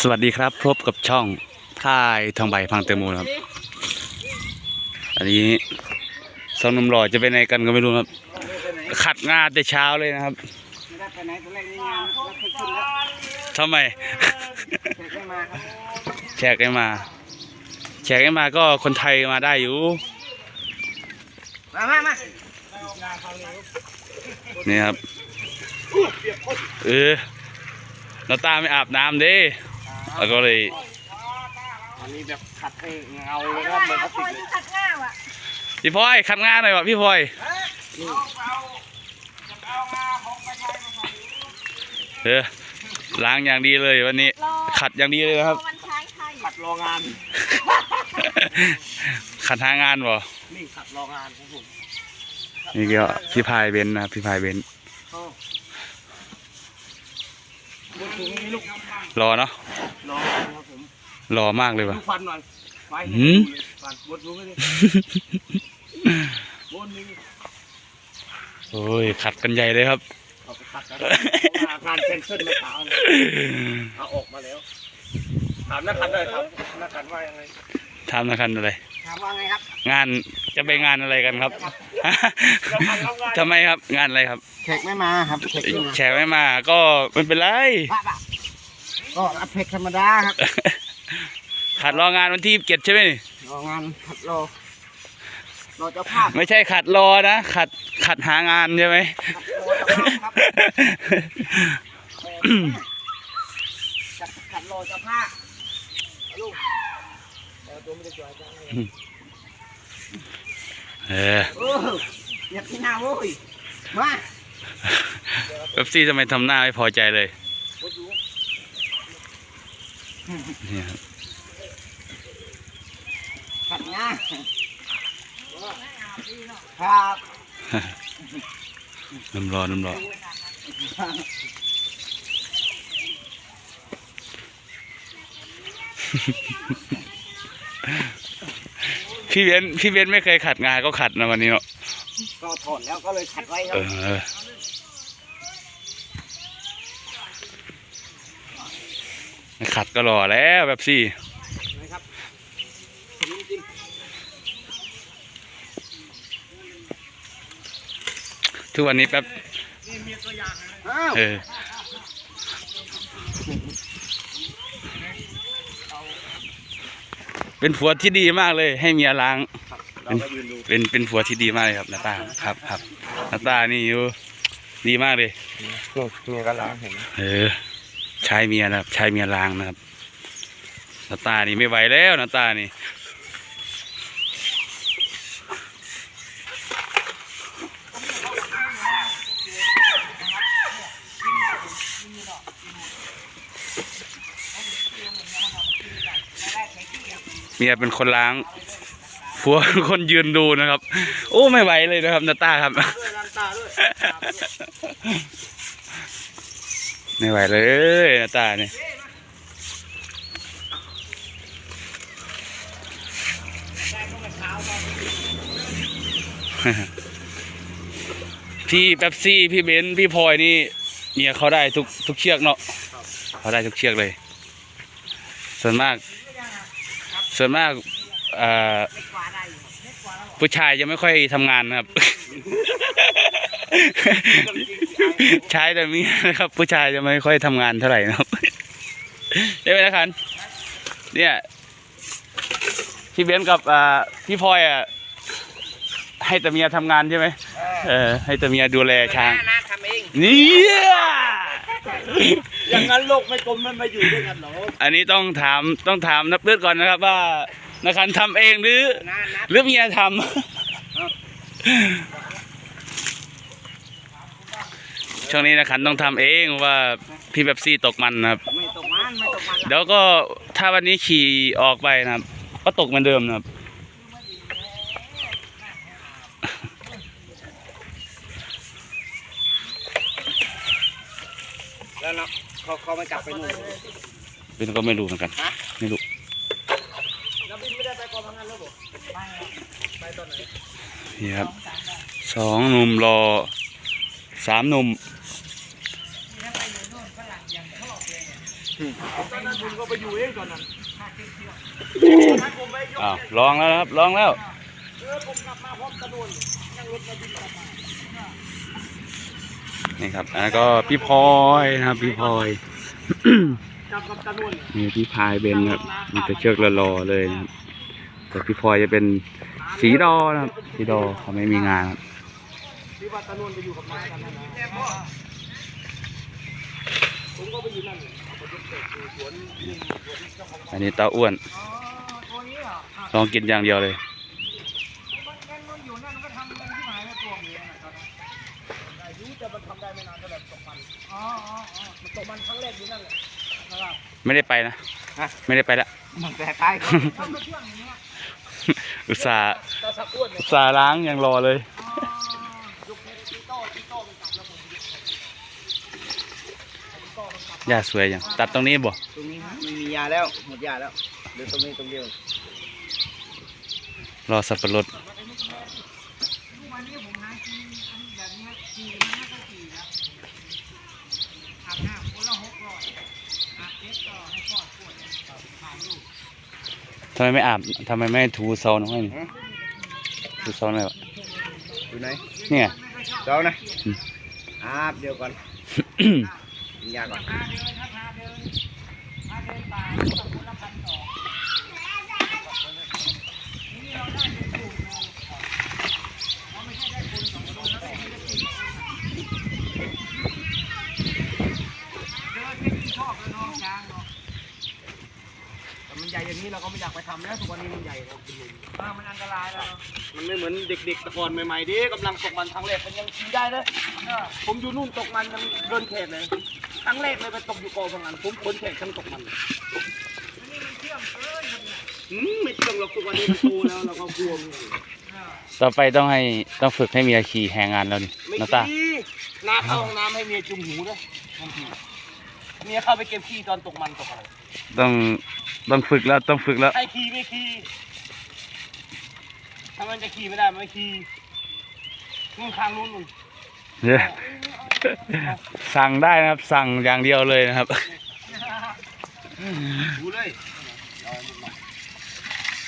สวัสดีครับ พบกับช่องค่ายทองใบพังเตอร์มูลครับ อันนี้สองหนุ่มหล่อจะไปไหนกันก็ไม่รู้ครับ ขัดงานแต่เช้าเลยนะครับไม่ได้ไปไหนตอนแรกนี่งานแล้วขึ้นขึ้นแล้วทำไมแขกไม่มาครับแขกไม่มาแขกไม่มาก็คนไทยมาได้อยู่ มามามานี่ครับ เออนาตาไม่อาบน้ำเด้ แล้วก็เลยอันนี้แบบขัดให้เงาเลยครับเหมือนพลาสติกเลยขัดง่าวอะพี่พลอยขัดงานหน่อยวะพี่พลอยเออล้างอย่างดีเลยวันนี้รอขัดอย่างดีเลยนะครับรอวันช้างไทยขัดรองาน ขัดหางานบ่นี่ขัดรองานของผมนี่ก็พี่พายเบนซ์นะครับพี่พายเบนซ์เข้าบนถุงนี่ลูกรอเนาะ รองานครับผม รอมากเลยว่ะดูควันหน่อยไฟหืมควันบนถุงนี่บนนี่โอ้ยขัดกันใหญ่เลยครับ เอาไปขัดกันอาคารเซนเซอร์มาขาวเลยเอาออกมาแล้วถามนักขันเลยครับนักขันว่ายังไงทำนะครับอะไร ถามว่าไงครับงานจะไปงานอะไรกันครับทำไมครับงานอะไรครับ แขกไม่มาครับแขกไม่มาแขกไม่มาก็ไม่เป็นไรบ้าบ้าก็รับเพกธรรมดาครับ ขัดรองานวันที่เจ็ดใช่ไหมนี่รองานขัดรอรอเจ้าภาพไม่ใช่ขัดรอนะ ขัดขัดหางานใช่ไหม ขัดรอเจ้าภาพครับจัดขัดรอเจ้าภาพลูกเอาตัวไม่ได้จ่อยจังเลยเออโอ้อยากที่หน้าโว้ยมาเอฟซีทำไมทำหน้าไม่พอใจเลยเนี่ยครับ ขัดงานครับน้ำร้อนน้ำร้อนพี่เบนพี่เบนไม่เคยขัดงานก็ขัดนะวันนี้เนาะก็ถอดแล้วก็เลยขัดไว้ครัเอบอไม่ขัดก็รอแล้วแบบซี่ นะครับผมน้ำจิ้ม ทุกวันนี้แป๊บนี่มีตัวอย่างนะอ้าวเออเป็นผัวที่ดีมากเลย ให้เมียล้างเราก็ยืนดูเป็นเป็นผัวที่ดีมากเลยครับนาตาครับครับนาตานี่อยู่ดีมากเลยเมียก็ล้างเห็นไหมเออใช้เมียนะครับใช้เมียล้างนะครับนาตานี่ไม่ไหวแล้วนาตานี่ เมียเป็นคนล้างผัวเป็นคนยืนดูนะครับ โอ้ไม่ไหวเลยนะครับนาตาครับด้วยล้างตาด้วยไม่ไหวเลยนาตาเนี่ยพี่แป๊บซี่พี่เบนซ์พี่พลอยนี่เมียเขาได้ทุกทุกเชือกเนาะเขาได้ทุกเชือกเลย ส่วนมาก ส่วนมากเอ่อผู้ชายจะไม่ค่อยทำงานนะครับ ใช้แต่เมียนะครับ ผู้ชายจะไม่ค่อยทำงานเท่าไหร่นะครับได้ไหมนะครับเนี่ยพี่เบนซ์กับอ่าพี่พลอยอะให้แต่เมียทำงานใช่ไหมเออให้แต่เมียดูแลช้างหน้าทำเองเนี่ยอย่างนั้นโลกไม่กลมมันมาอยู่ด้วยกันเหรออันนี้ต้องถามต้องถามนับเลือดก่อนนะครับว่านักขันทำเองหรือหน้านัดหรือเมียทำช่วงนี้นักขันต้องทำเองว่าพี่แบบซี่ตกมันนะครับไม่ตกมันไม่ตกมันเดี๋ยวก็ถ้าวันนี้ขี่ออกไปนะครับ ก็ตกเหมือนเดิมนะครับ แล้วเนาะเขาเขาไม่กลับไปนู่นเป็นก็ไม่รู้เหมือนกันฮะไม่รู้แล้วบินไม่ได้ไปกองทำงานแล้วบ่ไปตอนไหนนี่ครับสองหนุ่มรอสามหนุ่มตอนนั้นคุณก็ไปอยู่เองตอนนั้นถ้าผมไปยกอ้าวลองแล้วนะครับลองแล้ว นวนนั่งรถมาบินกลับมานี่ครับอันนั้นก็พี่พลอยนะครับพี่พลอยมีพี่พายเบนครับมีแต่เชือกรอๆเลยนะครับแต่พี่พลอยจะเป็นสีดอนะครับสีดอเขาไม่มีงานครับที่ว่าตะนวนไปอยู่กับน้ากันนั่นนะผมก็ไปอยู่นั่นเอาไปยกเตะอยู่สวนลุงสวนเจ้าของอันนี้เต้าอ้วนลองกินอย่างเดียวเลย มันงั้นมันอยู่นั่นมันก็ทำเงินที่หายในตัวเมียนะครับ อายุแต่มันทำได้ไม่นานเท่าไหร่ตกมันอ๋ออ๋ออ๋อมันตกมันครั้งแรกอยู่นั่นแหละนะครับไม่ได้ไปนะฮะไม่ได้ไปละมันแต่ตายทำมาช่วงอย่างเงี้ยอุตส่าห์ตาสักอ้วนเนี่อุยตส่าห์ล้างอย่างรอเลย อ๋อยกเพชรตีโต้ตีโต้มันกลับแล้วผมยกตีโต้มันกลับหญ้าสวยอย่างตัดตรงนี้บ่ตรงนี้ไม่มียาแล้วหมดยาแล้วเหลือตรงนี้ตรงเดียวรอสับปะรดทุก วันนี้ผมหากินอันแบบนี้ขี่มันไม่ก็ขี่แล้วอาบน้ำคนละหกร้อยอาบเจ็ดต่อให้พ่อปวดถ่ายรูปทำไมไม่อาบทำไมไม่ถูโซนให้ถูโซนเลยวะอยู่ไหนเนี่ย เจ้านะอืม อาบเดียวก่อนกินยาก่อนแต่มันใหญ่อย่าง นี้เราก็ไม่อยากไปทำแล้วทุกวันนี้มันใหญ่แล้วคุณลุงมันอันตรายแล้วมันไม่เหมือนเด็กๆแต่ก่อนใหม่ๆดิกำลังตกมันครั้งแรกมันยังขี่ได้เลยผมอยู่นู่นตกมันยังเดินเขตเลยครั้งแรกเลยไปตกอยู่กองพังงานผมคนเขตฉันตกมันอืมไม่เชื่องหรอกทุกวันนี้มันโตแล้วเราก็กลัวมันต่อไปต้องให้ต้องฝึกให้เมียขี่แหงงานแล้วนี่ไม่นาตาขี่น้าเข้าห้องน้ำให้เมียจุ่มหูด้วยบางทีเมียเข้าไปเก็บขี้ตอนตกมันตกอะไรต้อง ต้องฝึกแล้วต้องฝึกแล้วให้ขี่ไม่ขี่ถ้ามันจะขี่ไม่ได้มันไม่ขี่นู่นข้างนู้นนู่นเนี่ยสั่งได้นะครับ สั่งอย่างเดียวเลยนะครับ ดูเลยเอามันมา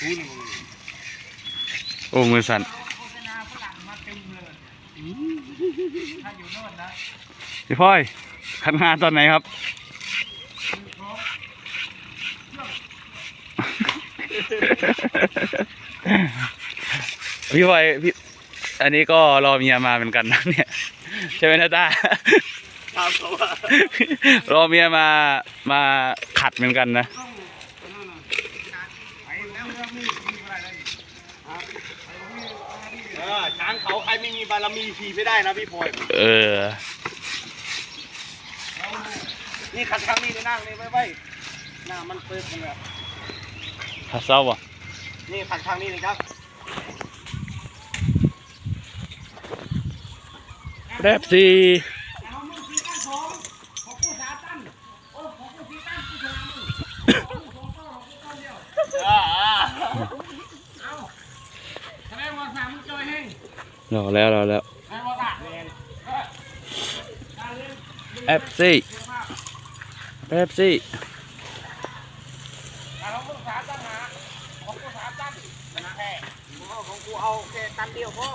ดูหนึ่งโอ้มือสั่นโฆษณาฝรั่งมาเต็มเลยถ้าอยู่โน่นนะพี่พ่อยคัดงานตอนไหนครับ พี่พลอยพี่ อันนี้ก็รอเมียมาเหมือนกันนะเนี่ยใช่ไหมนาตาตามเขาว่ารอเมียมามาขัดเหมือนกันนะต้องนั่นน่ะไปแล้วเรื่องนี้มีอะไรได้อีกครับเออช้างเขาใครไม่มีบารมีขี่ไม่ได้นะพี่พลอยเออ นี่ขัดครั้งนี้เลยนั่งเลยไว้ไว้หน้ามันเปิดกันเลย ขัดเศร้าอะนี่ขัดครั้งนี้เลยครับแรบซีอ่าอ่าแสดงว่าสามมันจอยแห้งรอแล้วรอแล้วแสดงว่าสามแอปซี่แอปซี่ แต่เราต้องสามตั้งหาของกูสามตั้งชนะแค่ของกู เอาแค่ตันเดียวพอ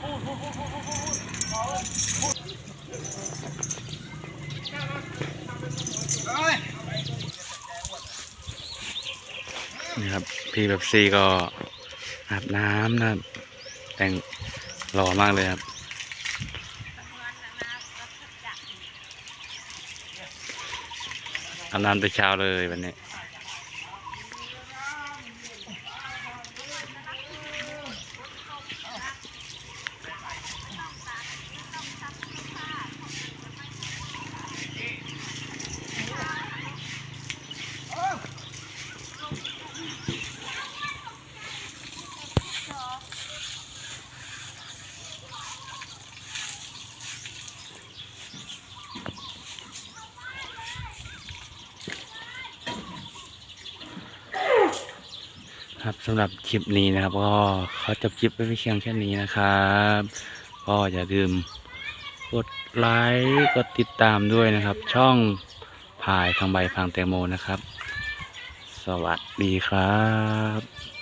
พูดพูดพูดพูดพูดพูดเฮ้ยนี่ครับพี่แบบซีก็อาบน้ำนะครับแต่งหล่อมากเลยครับอาบน้ำแต่เช้าเลยวันนี้ ครับสำหรับคลิปนี้นะครับ ก็ขอจบคลิปไว้เพียงแค่นี้นะครับ ก็อย่าลืมกดไลค์กดติดตามด้วยนะครับ ช่องพายทางใบพังแตงโมนะครับ สวัสดีครับ